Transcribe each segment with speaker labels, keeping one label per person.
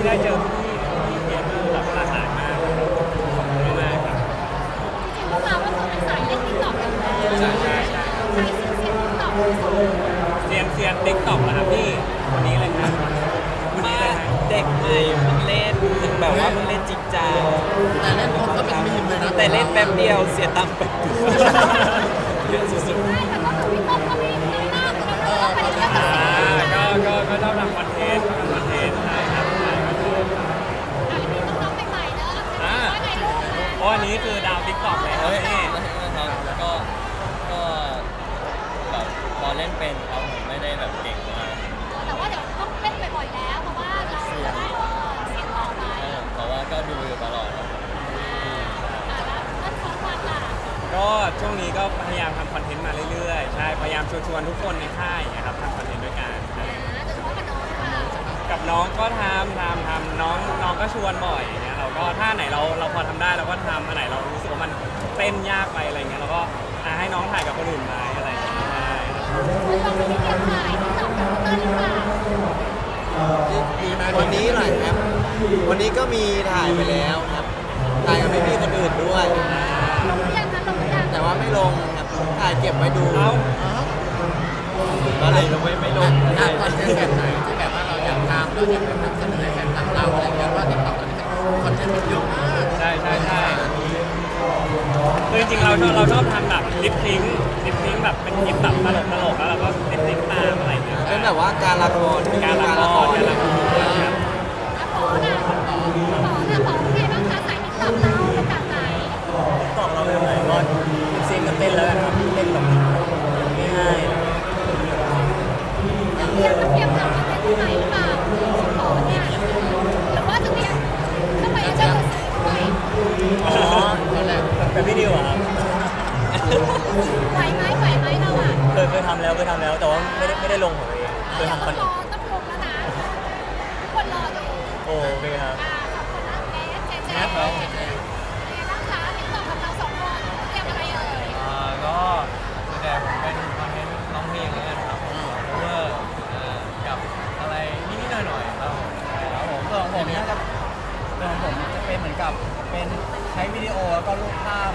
Speaker 1: ที่ได้เจอพี่พี่เกียรติแบบหลากหลายมากขอบคุณมากครับ
Speaker 2: จริงๆพวกเราก็คือเป็นสายเล่นติ๊กต็อกกันแล้ว
Speaker 1: ใช่ใช่ใช่
Speaker 2: สายเซียนเซียนติ๊กต็อก
Speaker 1: เซียนเซียนติ๊กต็อกนะครับพี่ คนนี้เลยครับคนนี้
Speaker 3: มา
Speaker 1: เลยครับ
Speaker 3: เด็กใหม่เพิ่งเล่นถึงแบบว่าเพิ่งเล่นจริงจัง
Speaker 4: แต่เล่นคนก็เป็นมีมเลยนะ
Speaker 3: แต่เล่นแป๊บเดียวเสียตังค์ไปเยอะสุด
Speaker 2: ใช่แต่ก็คือพี่ต้นก็ไม่ไม่น่าจะเออไปเรื่อยๆ
Speaker 1: อ่าก็ก็ก็ชอบทำคอนเทนต์ชอบทำคอนเทนต์ใช่ครับใช่ก็คือ
Speaker 2: อะมีน้องๆใหม่ๆเนอะว่าไงลูกมา
Speaker 1: เพราะอันนี้คือดาวติ๊กต็อกเลย
Speaker 3: ๆ
Speaker 1: ครับ
Speaker 3: เฮ้ย
Speaker 1: นี่
Speaker 3: นะครับแล้วก็ก็แบบพอเล่นเป็นครับผมไม่ได้แบบเก่งมา
Speaker 1: ช่วงนี้ก็พยายามทำคอนเทนต์มาเรื่อยๆ ใช่ พยายามชวนๆทุกคนในค่ายอย่างเงี้ยครับทำคอนเทนต์ด้วยกันใช่
Speaker 2: นะจะเฉพาะกับน้องค่ะ
Speaker 1: กับน้องก็ทำทำทำน้องน้องก็ชวนบ่อยอย่างเงี้ยเราก็ถ้าไหนเราเราพอทำได้เราก็ทำอันไหนเรารู้สึกว่ามันเต้นยากไปอะไรเงี้ยเราก็อะให้น้องถ่ายกับคนอื่นไปอะไรอย่างเงี้ยใช่
Speaker 2: คือเราไม่ได้เตรียมถ่ายติ๊กต็อกกับเต้นหรือเปล่า
Speaker 4: ดีไหม
Speaker 5: วันนี้หน่อยครับวันนี้ก็มีถ่ายไปแล้วครับ ถ่ายกับพี่ๆคนอื่นด้วย ก็บไว้ดู
Speaker 1: เอา
Speaker 3: ก็เลยไม่ไม่ลง
Speaker 4: อะคอนเทนต์แบบไหนที่แบบว่าเราอยากทำเราอยากนำเสนอให้แฟนคลับเราอะไรอย่างเงี้ยว่าติ๊กต็อกตอนนี้คอนเทนต์มันเยอะมาก
Speaker 1: ใช่ใช่ใช่คือจริงๆเราชอบเราชอบทำแบบลิปซิงลิปซิงแบบเป็นคลิปแบบตลกตลกๆแล้วเราก็ลิปซิงตามอะไรอย่างเงี้ย
Speaker 5: เป็นแบบว่าการละคร
Speaker 1: การละคร
Speaker 2: แบบ
Speaker 5: พี่ดิวอะครับ
Speaker 2: ไหวไหมไหวไหมเราอะ
Speaker 5: เคยเคยทำแล้วเคยทำแล้วแต่ว่าไม่ได้ไม่ได้ลงของตัวเองเคย
Speaker 2: เดี๋ยว
Speaker 5: ทำค
Speaker 2: ต้
Speaker 5: อ
Speaker 2: อนง
Speaker 5: เท
Speaker 2: ร
Speaker 5: น
Speaker 2: อ
Speaker 5: ต์
Speaker 2: ต้องลงแล้วนะทุกคนรอดู
Speaker 5: โอเคครับ
Speaker 2: อ่าสองคนนะเอ๊ะเจเจเป็นไงบ้างคะติ๊กต็อกกับเราสองคนเตรียมอะไรเอ่ย
Speaker 3: อ่าก็ส่วนใหญ่ผมเป็นคอนเทนต์ร้องเพลงแล้วกันครับผมเพื่ออ่ากับอะไรนิดๆหน่อยๆครับผมใช่ครับผมส่วนของผมน่าจะส่วนของผมจะเป็นเหมือนกับเป็นใช้วิดีโอแล้วก็รูปภาพ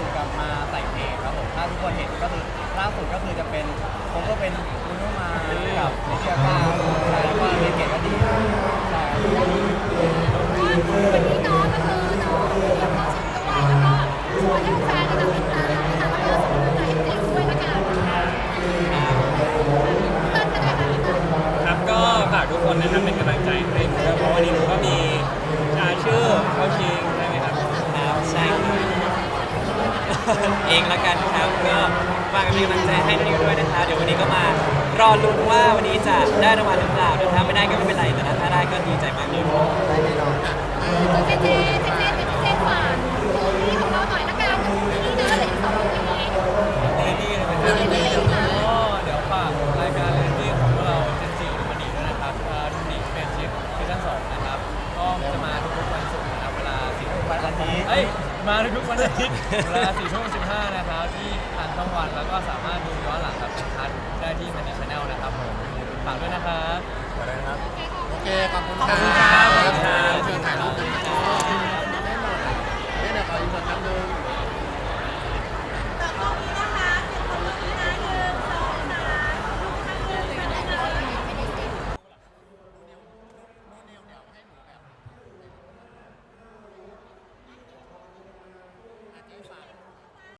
Speaker 3: เองละกันครับ
Speaker 2: ก็
Speaker 1: ฝากเป็นกำลังใจให้นิ
Speaker 3: วด้วยนะคะเดี๋ยววันนี้ก็มารอลุ้นว่าวันนี้จะได้รางวัลหรือเปล่าแต่ถ้าไม่ได้ก็ไม่เป็นไรแต่ถ้าได้ก็ดีใจมากเลย
Speaker 2: เจเจเจเจเจเจฝากคู่นี้ของเราหน่อยละกันคู่นี้นะเหลืออีกสองคู่นี้
Speaker 3: เรนดี้เลยไหม
Speaker 2: เออเรนดี้ค่ะ
Speaker 3: ก็เดี๋ยวฝากรายการเรนดี้ของพวกเราเจนจีมันดีด้วยนะครับดุนิเฟรนชิพซีซั่นสองนะครับก็จะมาทุกๆวันศุกร์นะครับเวลาสี่ทุ่มวันอาทิตย์เอ้ย มาทุกวันอาทิตย์เวลา4ทุ่ห้านะครับที่ทางช่องวันแล้วก็สามารถดูย้อนหลังกับชัดได้ที่มันดีชาแนลนะครับผมฝากด้วยนะครับ ขอบคุณครับ
Speaker 4: โอเค ขอบคุณครับขอบคุณครับ ขอบคุถ่ายรูปกัน